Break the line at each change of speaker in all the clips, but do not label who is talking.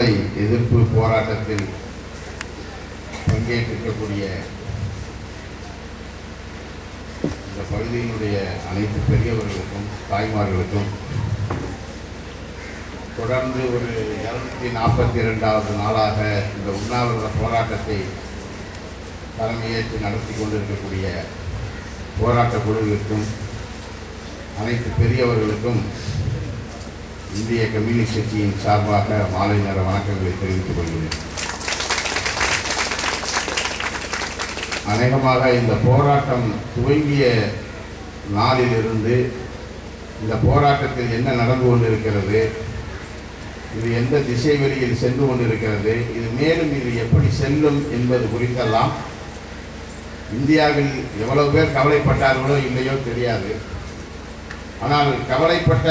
எதிர்ப்பு போராட்டத்தில் பங்கேற்றிருக்கக்கூடிய இந்த பகுதியினுடைய அனைத்து பெரியவர்களுக்கும் தாய்மார்களுக்கும் தொடர்ந்து ஒரு இருநூத்தி நாற்பத்தி இரண்டாவது நாளாக இந்த உண்ணாவிரத போராட்டத்தை தலைமையேற்று நடத்தி கொண்டிருக்கக்கூடிய போராட்ட குழுவிற்கும் அனைத்து பெரியவர்களுக்கும் இந்திய கம்யூனிஸ்ட் கட்சியின் சார்பாக மாலை நேர வணக்கங்களை தெரிவித்துக் கொள்கிறேன். அநேகமாக இந்த போராட்டம் துவங்கிய நாளிலிருந்து இந்த போராட்டத்தில் என்ன நடந்து கொண்டிருக்கிறது இது எந்த திசை வெளியில் சென்று கொண்டிருக்கிறது இது மேலும் இது எப்படி செல்லும் என்பது குறித்தெல்லாம் இந்தியாவில் எவ்வளவு பேர் கவலைப்பட்டார்களோ இல்லையோ தெரியாது. ஆனால் கவலைப்பட்ட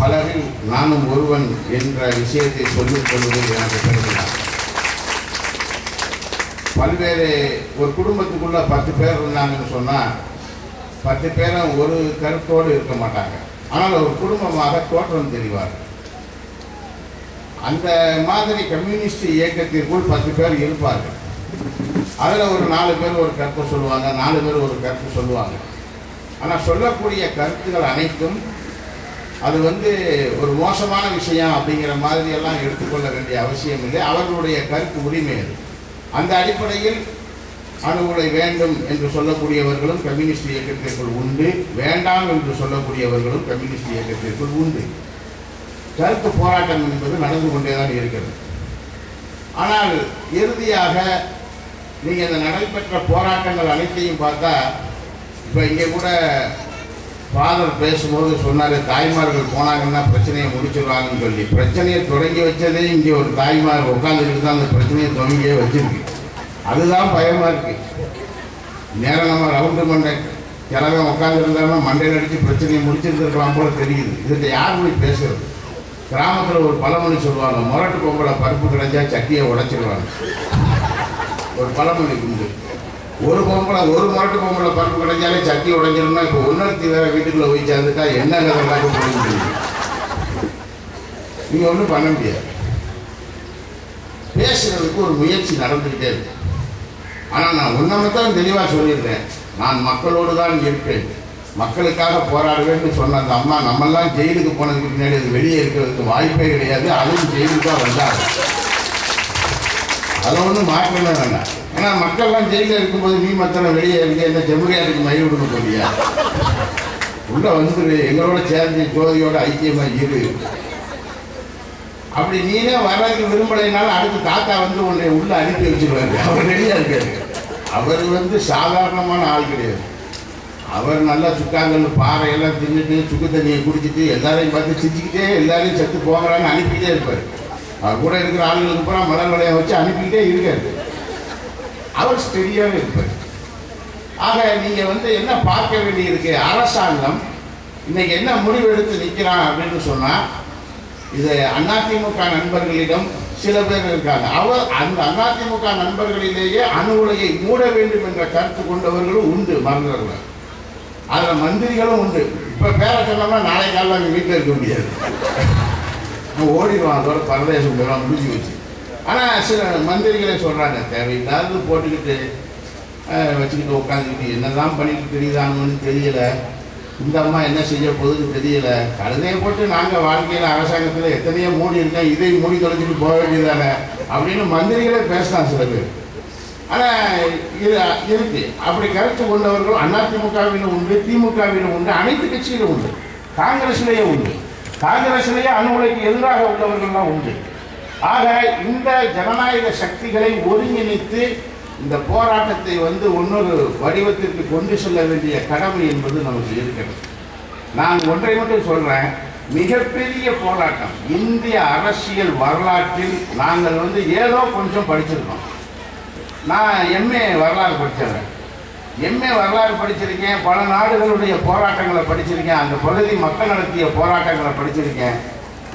பலரில் நானும் ஒருவன் என்ற விஷயத்தை சொல்லிக் கொள்வது எனக்கு பெருமைதான் பல்வேறு ஒரு குடும்பத்துக்குள்ள பத்து பேர் இருந்தாங்கன்னு சொன்னால் பத்து பேரும் ஒரு கருத்தோடு இருக்க மாட்டாங்க. ஆனால் ஒரு குடும்பமாக தோற்றம் தெரிவார் அந்த மாதிரி கம்யூனிஸ்ட் இயக்கத்திற்குள் பத்து பேர் இருப்பார்கள். அதில் ஒரு நாலு பேர் ஒரு கருத்தை சொல்லுவாங்க நாலு பேர் ஒரு கருத்தை சொல்லுவாங்க. ஆனால் சொல்லக்கூடிய கருத்துக்கள் அனைத்தும் அது வந்து ஒரு மோசமான விஷயம் அப்படிங்கிற மாதிரி எல்லாம் எடுத்துக்கொள்ள வேண்டிய அவசியம் இல்லை. அவர்களுடைய கருத்து உரிமை அது. அந்த அடிப்படையில் அணுகுலை வேண்டும் என்று சொல்லக்கூடியவர்களும் கம்யூனிஸ்ட் இயக்கத்திற்குள் உண்டு. வேண்டாம் என்று சொல்லக்கூடியவர்களும் கம்யூனிஸ்ட் இயக்கத்திற்குள் உண்டு. கருத்து போராட்டம் என்பது நடந்து கொண்டே தான் இருக்கிறது. ஆனால் இறுதியாக நீங்கள் இந்த நடைபெற்ற போராட்டங்கள் அனைத்தையும் பார்த்தா இப்போ இங்கே கூட ஃபாதர் பேசும்போது சொன்னார் தாய்மார்கள் போனாங்கன்னா பிரச்சனையை முடிச்சிடுவாங்கன்னு சொல்லி. பிரச்சனையை தொடங்கி வச்சதே இங்கே ஒரு தாய்மார் உட்காந்துக்கிட்டு தான் அந்த பிரச்சனையை தொடங்கியே வச்சிருக்கு. அதுதான் பயமாக இருக்குது நேரம் நம்ம ரவுண்டு மண்டை யாராவது உட்காந்துருந்தாலும் மண்டையில் அடித்து பிரச்சனையை முடிச்சிருந்துருக்கலாம் போல தெரியுது. இதுகிட்ட யார் போய் பேசுறது? கிராமத்தில் ஒரு பழமொழி சொல்லுவாங்க முரட்டு பொம்பளை பருப்பு கிடைச்சா சட்டியை உடைச்சிடுவாங்க ஒரு பழமொழி உண்டு ஒரு பொம்பளை ஒரு முரட்டு பொம்பளை பருப்பு கிடைச்சாலே சட்டி உடைஞ்சிருந்தா இப்போ இன்னொருத்தி வேற வீட்டுக்குள்ள போய் சேர்ந்துட்டா என்ன கதை பார்க்க நீங்கள் முடியும்? ஒன்றும் பண்ண முடியாது. பேசுறதுக்கு ஒரு முயற்சி நடந்துக்கிட்டே இருக்கு. ஆனால் நான் ஒன்றை தான் தெளிவாக சொல்லியிருக்கேன் நான் மக்களோடு தான் இருப்பேன். மக்களுக்காக போராடுவேன்னு சொன்ன அந்த அம்மா நம்மெல்லாம் ஜெயிலுக்கு போனதுக்கு பின்னாடி அது வெளியே இருக்கிறதுக்கு வாய்ப்பே கிடையாது. அதுவும் ஜெயிலுக்கு தான் வந்தாங்க. அதை ஒன்றும் மாற்றணும் வேண்டாம். ஏன்னா மக்கள்லாம் ஜெயிலில் இருக்கும்போது நீ மத்தனை வெளியே இருக்க என்ன செம்மறியாட்டுக்கு மயில் விடுக்க போறியா உள்ள வந்துரு. எங்களோட சேர்ந்து ஜோதியோட ஐக்கியமா இரு. அப்படி நீனே வர்றதுக்கு விரும்பலைனாலும் அடுத்து தாத்தா வந்து உன்னை உள்ள அனுப்பி வச்சிருவாரு. அவர் ரெடியா இருக்காரு. அவர் வந்து சாதாரணமான ஆள் கிடையாது. அவர் நல்லா சுக்காங்கல் பாறையெல்லாம் தின்னுட்டு சுக்கு தண்ணியை குடிச்சிட்டு எல்லாரையும் பார்த்து சிரிச்சுக்கிட்டே எல்லாரையும் செத்து போகிறான்னு அனுப்பிக்கிட்டே இருப்பார். அவர் கூட இருக்கிற ஆளுங்களுக்கு பூரா மலர் வளையம் வச்சு அனுப்பிக்கிட்டே இருக்காரு. அவர் ஸ்டெடியாக இருப்பார். ஆக நீங்கள் வந்து என்ன பார்க்க வேண்டியிருக்கு? அரசாங்கம் இன்னைக்கு என்ன முடிவு எடுத்து நிற்கிறான் அப்படின்னு சொன்னால் இது அதிமுக நண்பர்களிடம் சில பேர் இருக்காங்க. அவர் அந்த அதிமுக நண்பர்களிலேயே அணு உலையை மூட வேண்டும் என்ற கருத்து கொண்டவர்களும் உண்டு மறந்தவர்கள் அதில் மந்திரிகளும் உண்டு. இப்போ பேரை சொன்னோம்னா நாளை காலையில் அவங்க வீட்டில் இருக்க முடியாது. ஓடிடுவான். அதோட பரதேசம் முடிஞ்சு வச்சு ஆனால் சில மந்திரிகளை சொல்கிறாங்க தேவையில்லாத போட்டுக்கிட்டு வச்சுக்கிட்டு உட்காந்துக்கிட்டு என்னதான் பண்ணிட்டு தெரியுதானுன்னு தெரியல. இந்த அம்மா என்ன செய்ய போகுதுன்னு தெரியல. கழுதையை போட்டு நாங்கள் வாழ்க்கையில் அரசாங்கத்தில் எத்தனையோ மூடி இருக்கேன் இதை மூடி தொலைச்சிட்டு போக வேண்டியதானே அப்படின்னு மந்திரிகளே பேசலாம் சில பேர். ஆனால் இது இருக்கு. அப்படி கருத்து கொண்டவர்கள் அதிமுகவிலும் உண்டு திமுகவிலும் உண்டு அனைத்து கட்சியிலும் உண்டு. காங்கிரஸ்லேயே உண்டு. காங்கிரஸ்லேயே அணுகுலைக்கு எதிராக உள்ளவர்கள்லாம் உண்டு. ஆக இந்த ஜனநாயக சக்திகளை ஒருங்கிணைத்து இந்த போராட்டத்தை வந்து இன்னொரு வடிவத்திற்கு கொண்டு செல்ல வேண்டிய கடமை என்பது நமக்கு இருக்கிறது. நான் ஒன்றை மட்டும் சொல்றேன். மிகப்பெரிய போராட்டம். இந்திய அரசியல் வரலாற்றில் நாங்கள் வந்து ஏதோ கொஞ்சம் படிச்சிருக்கோம். நான் எம்ஏ வரலாறு படித்தேன் எம்ஏ வரலாறு படிச்சிருக்கேன். பல நாடுகளுடைய போராட்டங்களை படிச்சிருக்கேன். அந்த பகுதி மக்கள் நடத்திய போராட்டங்களை படிச்சிருக்கேன்.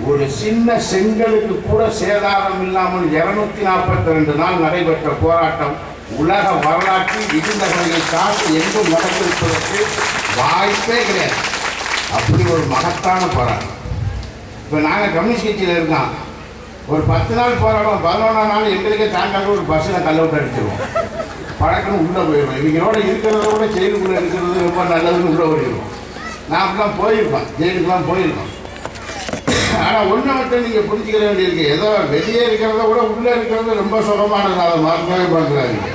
ஒரு சின்ன செங்கலுக்கு கூட சேதாரம் இல்லாமல் இருநூத்தி நாற்பத்தி ரெண்டு நாள் நடைபெற்ற போராட்டம் உலக வரலாற்றில் இருந்த வகையை காட்டு எங்கும் நடந்திருப்பதற்கு வாய்ப்பே கிடையாது. அப்படி ஒரு மகத்தான போராட்டம். இப்போ நாங்கள் கம்யூனிஸ்ட் கட்சியில் இருக்கோம். ஒரு பத்து நாள் போராடும் பதினொன்றாம் நாள் எங்களுக்கே தாங்காக ஒரு பஸ்ஸில் கல்லவுட்டு அடிச்சிருவோம். பழக்கம் உள்ளே போயிடுவோம் இவங்களோட இருக்கிறத விட ஜெயிலுக்குள்ளே இருக்கிறது ரொம்ப நல்லதுன்னு உள்ளே ஓடிடுவோம் நான் அப்படிலாம் போயிருப்பேன். ஜெயிலுக்குலாம் போயிருக்கோம். ஆனால் ஒன்றை மட்டும் நீங்கள் புரிஞ்சுக்கிற வேண்டியிருக்கு. ஏதோ வெளியே இருக்கிறத விட உள்ளே இருக்கிறது ரொம்ப சுகமானது அதை மறக்கவே பண்ணுறாங்க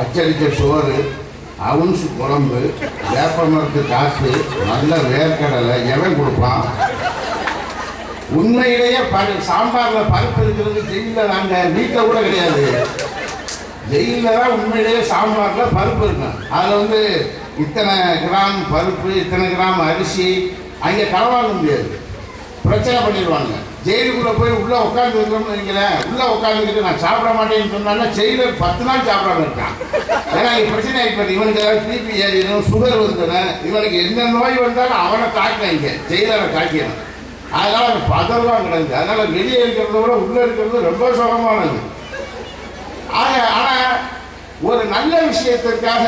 அச்சடித்த சோறு அவுன்சு குழம்பு வேப்ப மரத்து காற்று நல்ல வேர்க்கடலை எவன் கொடுப்பான்? உண்மையிலேயே பரு சாம்பாரில் பருப்பு இருக்கிறது ஜெயிலில் நாங்கள் வீட்டில் கூட கிடையாது. ஜெயிலில் தான் உண்மையிலேயே சாம்பாரில் பருப்பு இருக்கும். அதில் வந்து இத்தனை கிராம் பருப்பு இத்தனை கிராம் அரிசி அங்கே களவாங்க முடியாது. பிரச்சனை பண்ணிடுவாங்க ஜெயிலுக்குள்ளே போய் உள்ளே உட்காந்து இருக்கணும்னு வைங்களேன் உள்ளே உட்காந்துக்கிட்டு நான் சாப்பிட மாட்டேன்னு சொன்னான்னா ஜெயிலர் பத்து நாள் சாப்பிடாம இருக்கான். ஏன்னா இங்கே பிரச்சனை ஆகிப்பது இவனுக்கு ஏதாவது பிபி ஏறிடும் சுகர் வந்துடும் இவனுக்கு என்ன நோய் வந்தாலும் அவனை தாக்கணும் இங்கே. ஜெயிலரை தாக்கிடும் அதனால் அவன் பதறுவான் கிடந்து அதனால் வெளியே இருக்கிறத விட உள்ளே இருக்கிறது ரொம்ப சுகமானது ஆக ஆனால் ஒரு நல்ல விஷயத்திற்காக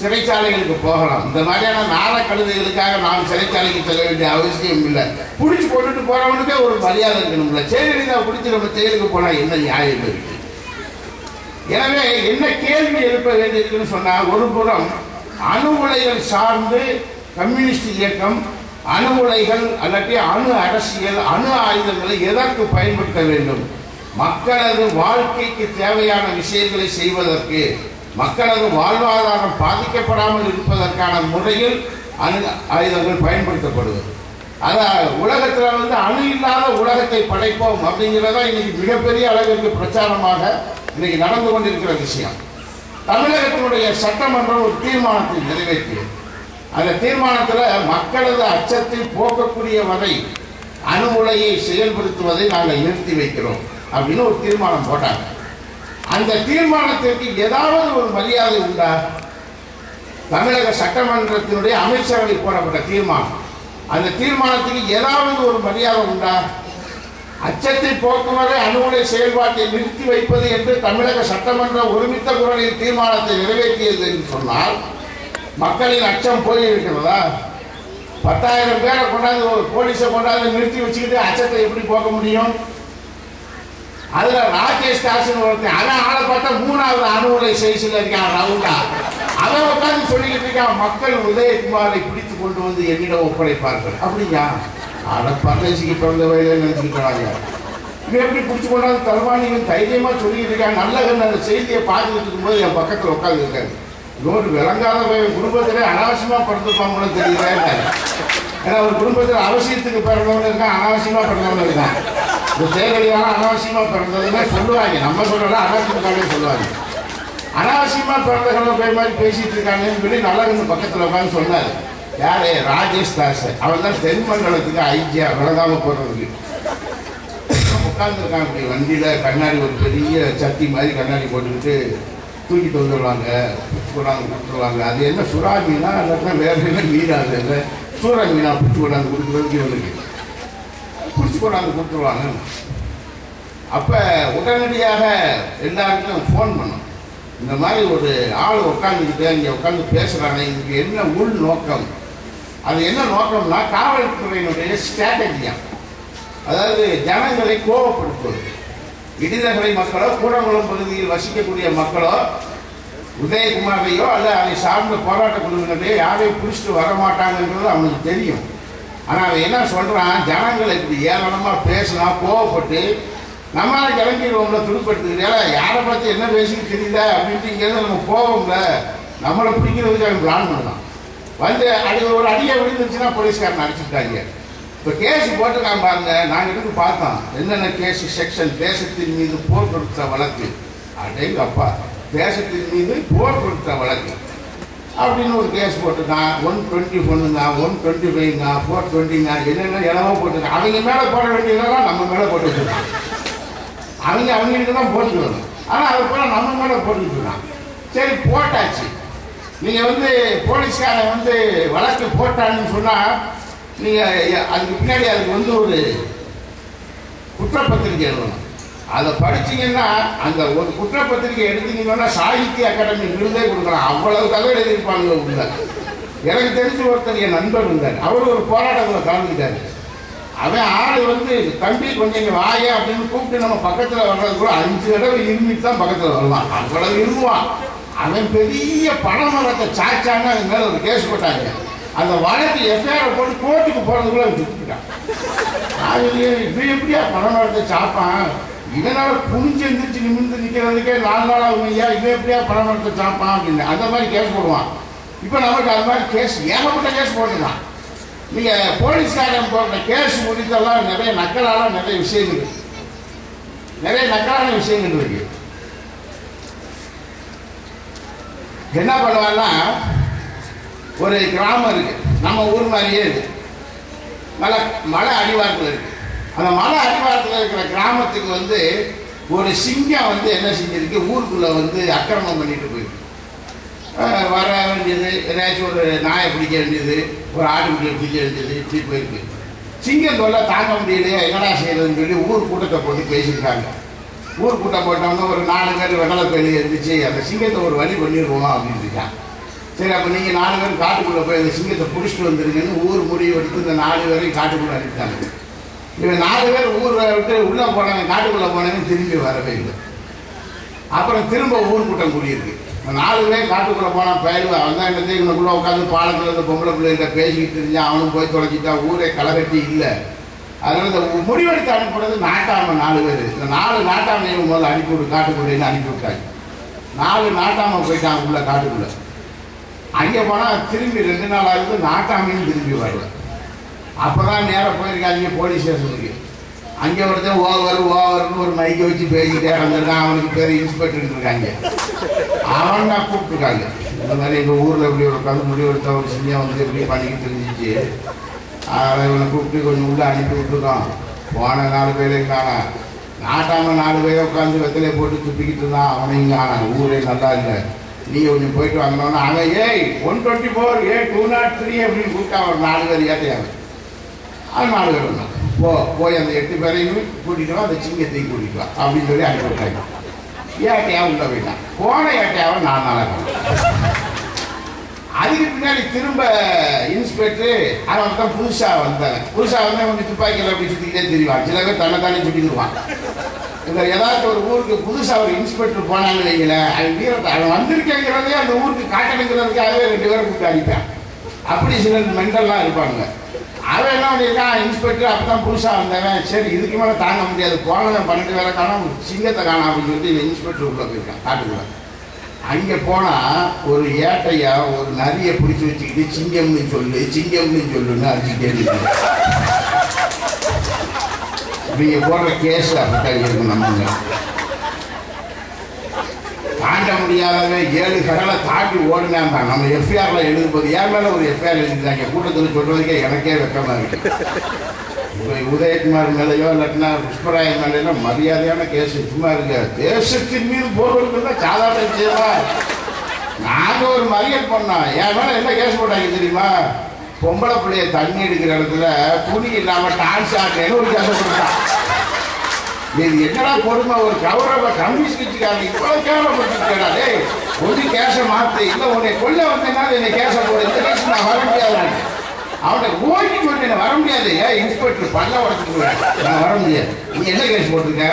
சிறைச்சாலைகளுக்கு போகலாம் இந்த மாதிரியான நார கழுதைகளுக்காக நாம் சிறைச்சாலைக்கு செல்ல வேண்டிய அவசியம் இல்லை. பிடிச்சி கொண்டுட்டு போறவனுக்கே ஒரு மரியாதை இருக்கணும்ல. ஜெயலலிதா பிடிச்சி நம்ம செயலுக்கு போனால் என்ன நியாயம் இருக்கு? எனவே என்ன கேள்வி எழுப்ப வேண்டியிருக்குன்னு சொன்னால் ஒரு புறம் அணு உலைகள் சார்ந்து கம்யூனிஸ்ட் இயக்கம் அணு உலைகள் அல்லது அணு அரசியல் அணு ஆயுதங்களை எதற்கு பயன்படுத்த வேண்டும்? மக்களது வாழ்க்கைக்கு தேவையான விஷயங்களை செய்வதற்கு மக்களது வாழ்வாதாரம் பாதிக்கப்படாமல் இருப்பதற்கான முறையில் அணு ஆயுதங்கள் பயன்படுத்தப்படுவது. அதான் உலகத்தில் வந்து அணு இல்லாத உலகத்தை படைப்போம் அப்படிங்கிறதா இன்னைக்கு மிகப்பெரிய அளவிற்கு பிரச்சாரமாக இன்னைக்கு நடந்து கொண்டிருக்கிற விஷயம். தமிழகத்தினுடைய சட்டமன்றம் ஒரு தீர்மானத்தை நிறைவேற்றியது. அந்த தீர்மானத்தில் மக்களது அச்சத்தை போக்கக்கூடிய வரை அணு உலையை செயல்படுத்துவதை நாங்கள் நிறுத்தி வைக்கிறோம் அப்படின்னு ஒரு தீர்மானம் போட்டாங்க. அந்த தீர்மானத்திற்கு ஏதாவது ஒரு மரியாதை உண்டா? தமிழக சட்டமன்றத்தினுடைய அமைச்சரவை போடப்பட்ட தீர்மானம். அந்த தீர்மானத்துக்கு ஏதாவது ஒரு மரியாதை உண்டா? அச்சத்தை போக்குவரை அணுகுலை செயல்பாட்டை நிறுத்தி வைப்பது என்று தமிழக சட்டமன்றம் ஒருமித்த குரலில் தீர்மானத்தை நிறைவேற்றியது என்று சொன்னால் மக்களின் அச்சம் போயிருக்கிறதா? பத்தாயிரம் பேரை கொண்டாந்து ஒரு போலீஸை கொண்டாந்து நிறுத்தி வச்சுக்கிட்டு அச்சத்தை எப்படி போக்க முடியும்? அதுல ராஜேஷ் தாசன் ஒருத்தன் அவன் ஆளை பார்த்தா மூணாவது அணுகுலை செய்தியில் இருக்கான் ரவுண்டா. அவன் உட்காந்து சொல்லிக்கிட்டு இருக்கான் மக்கள் உதயகுமாரை பிடித்து கொண்டு வந்து என்னிடம் ஒப்படைப்பார்கள். அப்படியா? அட பரதேசிக்கு பிறந்த வயதில் நினைச்சுக்கிட்டாங்க இவன் எப்படி பிடிச்சி கொண்டாந்து தருவானிங்க தைரியமா சொல்லிக்கிட்டு இருக்காங்க நல்ல அந்த செய்தியை பார்த்துக்கிட்டு இருக்கும்போது என் பக்கத்தில் உட்காந்து இருக்காரு. இன்னொரு விளங்காத பையன் குடும்பத்திலே அனாவசியமா பிறந்திருப்பாங்களோ தெரியல ஏன்னா ஒரு குடும்பத்தில் அவசியத்துக்கு பிறந்தவங்க இருக்கான் அனாவசியமா பிறந்தவங்க இருக்கான். இந்த ஜெயலலிதா அனாவசியமா பிறந்ததுன்னா சொல்லுவாங்க. நம்ம சொல்லலாம் அதிமுகவே சொல்லுவாங்க. அனாவசியமா பிறந்தவங்களை போய் மாதிரி பேசிட்டு இருக்காங்கன்னு சொல்லி நல்லா பக்கத்தில் உட்காந்து சொன்னார். யார்? ராஜேஷ் தாஸ். அவன் தான் தென்மண்டலத்துக்கு ஐஜியா விலகாம போடுறதுக்கு. உட்காந்துருக்கான் இப்படி வண்டியில் கண்ணாடி ஒரு பெரிய சட்டி மாதிரி கண்ணாடி போட்டுக்கிட்டு தூக்கிட்டு வந்துடுவாங்க பிடிச்சி கொண்டாந்து கொடுத்துருவாங்க. அது என்ன சுறா மீனா? இல்லாட்டினா வேற என்ன மீனா? அது என்ன? சூறா மீனா? பிடிச்சி கொண்டாந்து கொடுக்குறதுக்கு இவனுக்கு. பிடிச்சி கொண்டாந்து கொடுத்துருவாங்க அப்போ உடனடியாக எல்லாருக்கும் ஃபோன் பண்ணோம். இந்த மாதிரி ஒரு ஆள் உட்காந்துக்கிட்டு இங்கே உட்காந்து பேசுகிறாங்க இதுக்கு என்ன உள் நோக்கம்? அது என்ன நோக்கம்னா காவல்துறையினுடைய ஸ்ட்ராட்டஜியா அதாவது ஜனங்களை கோபப்படுத்துவது இடிநகரை மக்களோ கூடங்குளம் பகுதியில் வசிக்கக்கூடிய மக்களோ உதயகுமாரையோ அல்ல அதை சார்ந்த போராட்ட குழுவினரையோ யாரையும் பிடிச்சிட்டு வர மாட்டாங்கன்றது அவனுக்கு தெரியும். ஆனால் அவன் என்ன சொல்கிறான் ஜனங்களை இப்படி ஏளனமாக பேசினா கோவப்பட்டு நம்மளால கிளம்பிடுவோம்ல துடுப்படுத்துக்கிறேன் யாரை பார்த்து என்ன பேசிட்டு தெரியல அப்படின்ட்டு இங்கேருந்து நம்ம போவோம்ல. நம்மளை பிடிக்கிறதுக்கு அவன் பிளான் பண்ணலாம் வந்து அடி ஒரு அடியை விழுந்துருச்சுன்னா போலீஸ்காரன் அடிச்சுட்டாங்க இப்போ கேஸ் போட்டுருக்கான் பாருங்க. நாங்கள் எடுத்து பார்த்தோம் என்னென்ன கேஸ் செக்ஷன் தேசத்தின் மீது போர் கொடுத்த வழக்கு. அடேங்க அப்பா தேசத்தின் மீது போர் கொடுத்த வழக்கு. அப்படின்னு ஒரு கேஸ் போட்டிருக்கான் ஒன் டுவெண்ட்டி ஒன்றுங்க ஒன் டுவெண்ட்டி ஃபைவ்ங்க ஃபோர் டுவெண்ட்டிங்க என்னென்ன இளவோ போட்டிருக்கான் அவங்க மேலே போட வேண்டியதெல்லாம் நம்ம மேலே போட்டுருக்கான் அவங்க அவங்களுக்கு தான் போட்டுக்கணும். ஆனால் அது போல நம்ம மேலே போட்டுக்கிட்டு சரி போட்டாச்சு. நீங்கள் வந்து போலீஸ்காரன் வந்து வழக்கு போட்டான்னு சொன்னால் நீங்கள் அதுக்கு பின்னாடி அதுக்கு வந்து ஒரு குற்றப்பத்திரிக்கை எழுதணும். அதை படிச்சீங்கன்னா அந்த ஒரு குற்றப்பத்திரிக்கை எடுத்தீங்கன்னா சாகித்ய அகாடமி விருதே கொடுக்கலாம். அவ்வளவு கதை எழுதியிருப்பாங்க உள்ள. எனக்கு தெரிஞ்ச ஒருத்தர் என் நண்பர் இருந்தார். அவர் ஒரு போராட்டத்தில் கலந்துட்டார் அவன் ஆள் வந்து தம்பி கொஞ்சம் இங்கே வாய அப்படின்னு கூப்பிட்டு நம்ம பக்கத்தில் வர்றது கூட அஞ்சு தடவை இருமிட்டு தான் பக்கத்தில் வருவான். அவ்வளவு இருவான். அவன் பெரிய பணமரத்தை சாச்சான்னு அது மேலே ஒரு கேஸ் போட்டாங்க. அந்த வழக்கு எஃப்ஐஆர் போட்டு கோர்ட்டுக்கு போகிறதுக்குள்ள அவன் சுற்றிட்டான் அது இப்படி எப்படியா பணமரத்தை சாப்பான்? இதனால குனிஞ்சு எந்திரிச்சு நிமிர்ந்து நிற்கிறதுக்கே நாலு நாள் ஆகும் ஐயா. இவன் எப்படியா பணமரத்தை சாப்பான் அப்படின்னு. அந்த மாதிரி கேஸ் போடுவான். இப்போ நமக்கு அது மாதிரி கேஸ் ஏகப்பட்ட கேஸ் போட்டுக்கலாம் நீங்க போலீஸ்காரன் போடுற கேஸ் முடிந்தெல்லாம் நிறைய நக்கலான நிறைய விஷயங்கள் இருக்குது நிறைய நக்கலான விஷயங்கள் இருக்கு. என்ன பண்ணுவான்னா ஒரு கிராமம் இருக்கு. நம்ம ஊர் மாதிரியே இருக்கு. மலை மலை அடிவாரத்தில் இருக்கு. அந்த மலை அடிவாரத்தில் இருக்கிற கிராமத்துக்கு வந்து ஒரு சிங்கம் வந்து என்ன செஞ்சிருக்கு? ஊருக்குள்ளே வந்து அக்கிரமம் பண்ணிட்டு போயிருக்கு. வர வேண்டியது ஏதாச்சும் ஒரு நாயை பிடிக்க வேண்டியது ஒரு ஆட்டுக்குட்டியை பிடிக்க வேண்டியது இப்படி போயிருக்கு. சிங்கம் தொல்லை தாங்க முடியலையே என்னடா செய்யறதுன்னு சொல்லி ஊர் கூட்டத்தை போட்டு பேசியிருக்காங்க. ஊர் கூட்டம் போட்டவங்க ஒரு நாலு பேர் வெள்ளை பேலி இருந்துச்சு அந்த சிங்கத்தை ஒரு வழி பண்ணிடுவோம் அப்படின்னு இருக்காங்க. சரி அப்போ நீங்கள் நாலு பேர் காட்டுக்குள்ளே போய் அந்த சிங்கத்தை பிடிச்சிட்டு வந்துருங்கன்னு ஊர் முடிவு எடுத்து இந்த நாலு பேரையும் காட்டுக்குள்ளே அனுப்பிட்டாங்க. இவன் நாலு பேர் ஊர் விட்டு உள்ளே போனாங்க காட்டுக்குள்ளே போனவன் திரும்பி வரவே இல்லை. அப்புறம் திரும்ப ஊர் கூட்டம் கூடியிருக்கு. இந்த நாலு பேர் காட்டுக்குள்ளே போனால் பயிர் அவன் தான் என்ன இவனுக்குள்ளே உட்காந்து பாலத்தில் இந்த பொம்பளை பிள்ளைகிட்ட பேசிக்கிட்டு இருந்தான். அவனும் போய் தொலைச்சிட்டா ஊரே களைகட்டி இல்லை. அதனால இந்த முடிவெடுத்து அனுப்புறது நாட்டாமை நாலு பேர். இந்த நாலு நாட்டாமையை முதல்ல அனுப்பி விடு காட்டுக்குள்ளேன்னு அனுப்பி விட்டாங்க. நாலு நாட்டாமை போயிட்டான் உள்ள காட்டுக்குள்ள. அங்கே போனால் திரும்பி ரெண்டு நாள் ஆகுது நாட்டாமையும் திரும்பி வரல. அப்போதான் நேராக போயிருக்காங்க போலீஸ் ஸ்டேஷனுக்கு அங்கே ஒருத்தன் ஓவர் ஓவர்னு ஒரு மைக்கை வச்சு பேசிக்கிட்டே இருந்திருக்கான் அவனுக்கு பேர் இன்ஸ்பெக்டர் இருக்காங்க. அவன் தான் கூப்பிட்டுருக்காங்க. இந்த மாதிரி எங்கள் ஊரில் இப்படி ஒரு உட்காந்து முடிவெடுத்த ஒரு சின்ன வந்து எப்படி பண்ணிக்கிட்டு இருந்துச்சு அதை இவனை கூப்பிட்டு கொஞ்சம் உள்ளே அனுப்பி விட்டுருக்கோம் போன நாலு பேரையும் காணா. நாட்டாம நாலு பேரை உட்காந்து வெத்தலையை போட்டு துப்பிக்கிட்டு இருந்தான். அவனையும் காணா. ஊரே நல்லா இல்லை. நீங்கள் கொஞ்சம் போயிட்டு வாங்கினோன்னா அவன் ஏய் one twenty four A two not three அப்படின்னு கூப்பிட்டு அவன் நாலு பேர் ஏட்டையாங்க அது நாலு பேர் வந்தான் போ போய் அந்த எட்டு பேரையும் கூட்டிட்டு வா அந்த சிங்கத்தையும் கூட்டிட்டு வா அப்படின்னு சொல்லி அனுப்பி விட்டாங்க ஏட்டையா உள்ள போயிட்டான் போன ஏட்டையாவை நான் நாளாக அதுக்கு பின்னாடி திரும்ப இன்ஸ்பெக்டர் அவன் தான் புதுசாக வந்தாங்க. புதுசாக வந்தால் கொஞ்சம் துப்பாக்கியில் அப்படி சுற்றிக்கிட்டே தெரிவான் சில பேர் தன்னை தானே சுட்டிக்கிடுவான் இந்த ஏதாச்சும் ஒரு ஊருக்கு புதுசாக ஒரு இன்ஸ்பெக்டர் போனான்னு வைங்களேன் அவன் வீரத்தை அவன் வந்திருக்கேங்கிறதே அந்த ஊருக்கு காட்டணுங்கிறதுக்காகவே ரெண்டு பேரும் கூப்பிட்டு அடிப்பான் அப்படி சில மெண்டல்லாம் இருப்பாங்க அவன் என்ன பண்ணியிருக்கான் இன்ஸ்பெக்டர் அப்போ தான் புதுசாக வந்தவன். சரி இதுக்கு மேலே தாங்க முடியாது. போனவன் பன்னெண்டு வேலை காணும் சிங்கத்தை காணும் அப்படின்னு சொல்லிட்டு இந்த இன்ஸ்பெக்டர் உள்ள போயிருக்கான். காட்டுக்குள்ள. அங்கே போனால் ஒரு ஏட்டையா ஒரு நரியை பிடிச்சி வச்சுக்கிட்டு சிங்கம்னு சொல்லு சிங்கம்னு சொல்லுன்னு அடிச்சுட்டே இருக்காங்க நீங்க போடுற கேஸ் அப்படித்தான் இருக்கும் நம்மங்க தாண்ட முடியாதவங்க ஏழு கடலை தாண்டி ஓடுனான் நம்ம எஃப்ஐஆர்ல எழுதும்போது ஏன் மேல ஒரு எஃப்ஐஆர் எழுதிட்டாங்க கூட்டத்தில் சொல்றதுக்கே எனக்கே வெக்கமா இருக்கு. இப்போ உதயகுமார் மேலேயோ இல்லாட்டினா புஷ்பராய மேலேயோ மரியாதையான கேஸ் சும்மா இருக்கு தேசத்தின் மீது போடுறதுக்கு சாதாரண விஷயமா? நாங்கள் ஒரு மறியல் பண்ணோம் என் மேலே என்ன கேஸ் போட்டாங்க தெரியுமா? பொம்பளை பிள்ளைய தண்ணி எடுக்கிற இடத்துல துணி இல்லாமல் டான்ஸ் ஆடுறேன்னு ஒரு கேஸ் போட்டான் இது என்னடா பொறுமை ஒரு கௌரவ கம்யூனிஸ்ட் கட்சிக்காரங்க இவ்வளவு கேவலப்பட்டிருக்கா டேய். ஒன்று கேஷை மாத்து இல்லை உன்னை கொள்ள வந்தனால என்னை கேஷை போடு இந்த கேஸ் நான் வர முடியாது அவனை ஓடி சொன்னேன் வர முடியாது. ஏன் இன்ஸ்பெக்டர் பல்ல உடச்சுட்டு நான் வர முடியாது. நீ என்ன கேஸ் போட்டிருக்க?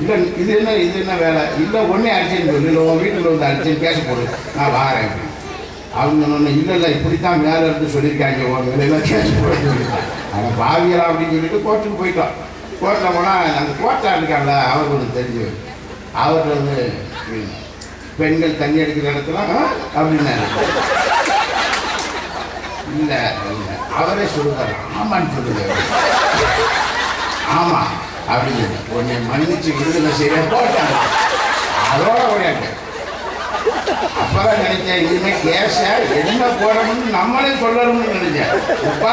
இல்லை இது என்ன இது என்ன வேலை? இல்லை ஒன்றே அடிச்சேன்னு சொல்லு இல்லை உன் வீட்டில் வந்து அடிச்சேன்னு கேஸ் போடு. நான் வாரேன். அப்படின்னு. அவங்க ஒன்று இல்லை இல்லை இப்படித்தான் மேலே இருந்து சொல்லியிருக்காங்க உன் வேலையெல்லாம் கேஸ் போட சொல்லியிருக்காங்க. ஆனால் பாவியலாம் அப்படின்னு சொல்லிட்டு கோர்ட்டுக்கு போயிட்டான் கோர்ட்டில் போனால் அந்த கோர்ட்டாக இருக்காங்கல்ல அவருக்கு ஒன்று தெரிஞ்சு. அவர் வந்து பெண்கள் தண்ணி அடிக்கிற இடத்துல "ஆ?" அப்படின்னாரு. இல்லை இல்லை அவரே சொல்லுவார் ஆமான்னு சொல்லுங்க ஆமா. அப்படின்னு உன்னை மன்னிச்சு விடுதலை செய்ய போட்டாங்க. அதோட விளையாட்டு அப்பதான் நினைச்சேன் இனிமே கேஸ என்ன போடணும்னு நம்மளே சொல்லணும்னு நினைச்சேன். அப்பா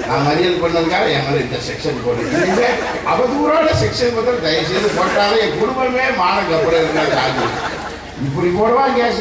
நான் மறியல் பண்ணதுக்காக என் மேலே இந்த செக்ஷன் போடு இனிமே அவதூறான செக்ஷன் பத்திரம் தயவு செய்து போட்டாலே என் குடும்பமே மான கப்பல் இருக்காது இப்படி போடுவான் கேஸ